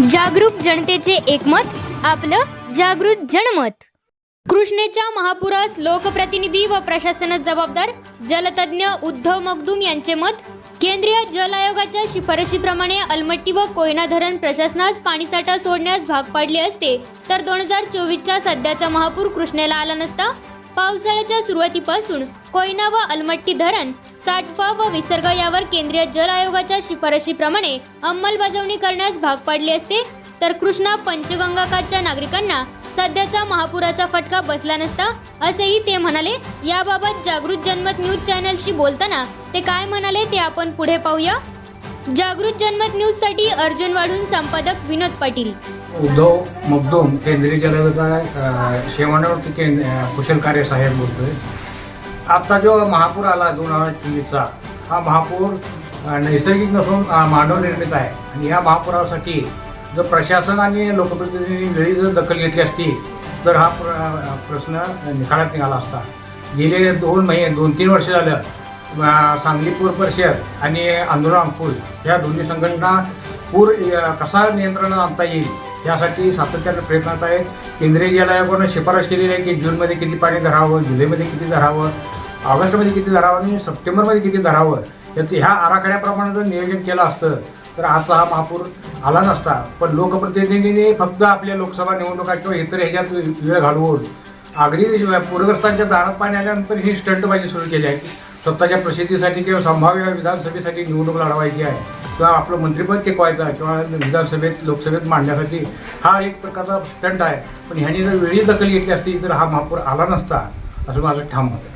जागरूक जनतेचे एकमत आपलं जागृत जनमत. कृष्णेच्या महापुरास लोकप्रतिनिधी व प्रशासनात जबाबदार जलतज्ञ उद्धव मगदूम यांचे मत केंद्रीय जल आयोगाच्या शिफारशीप्रमाणे अलमट्टी व कोयना धरण प्रशासनास पाणीसाठा सोडण्यास भाग पाडले असते तर दोन हजार चोवीसचा सध्याचा महापूर कृष्णेला आला नसता पावसाळ्याच्या सुरुवातीपासून कोयना व अलमट्टी धरण साठवा व विसर्ग यावर केंद्रीय जल आयोगाच्या शिफारशीप्रमाणे अंमलबजावणी करण्यास भाग पाडले असते. तर कृष्णा पंचगंगाकाठच्या नागरिकांना सध्याचा महापुराचा फटका बसला नसता असेही ते म्हणाले. याबाबत जागृत जनमत न्यूज चॅनलशी बोलताना ते काय म्हणाले ते आपण पुढे पाहूया. जागृत जनमत न्यूजसाठी अर्जुन वाढून संपादक विनोद पाटील. उद्धव मगदूम केंद्रीय जलविका सेवानिवृत्त केंद्र कुशल कार्य सहाय्यक बोलतोय. आता जो महापूर आला दोन हजार चोवीसचा हा महापूर नैसर्गिक नसून मानव निर्मित आहे. आणि या महापुरासाठी जर प्रशासन आणि लोकप्रतिनिधींनी वेळी जर दखल घेतली असती तर हा प्र प्रश्न निकालात निघाला असता. गेले दोन महिने दोन तीन वर्ष झालं सांगली पूर परिषद आणि आंदोलन अंकुश या दोन्ही संघटना पूर कसा नियंत्रणात आणता येईल यासाठी सातत्याने प्रयत्नात आहे केंद्रीय जल आयोगानं शिफारस केलेली आहे की जूनमध्ये किती पाणी धरावं जुलैमध्ये किती धरावं ऑगस्टमध्ये किती धरावं आणि सप्टेंबरमध्ये किती धरावं? याचं ह्या आराखड्याप्रमाणे जर नियोजन केलं असतं तर आजचा हा महापूर आला नसता. पण लोकप्रतिनिधींनी फक्त आपल्या लोकसभा निवडणुका किंवा इतर ह्याच्यात वेळ घालवून अगदी पूरग्रस्तांच्या दारात पाणी आल्यानंतर ही स्टंटबाजी सुरू केली आहे. स्वतःच्या प्रसिद्धीसाठी किंवा संभाव्य विधानसभेसाठी निवडणूक लढवायची आहे किंवा आपलं मंत्रिपद टिकवायचं आहे किंवा विधानसभेत लोकसभेत मांडण्यासाठी हा एक प्रकारचा स्टंट आहे. पण ह्यांनी जर वेळी दखल घेतली असती तर हा महापूर आला नसता असं माझं ठाम मत आहे.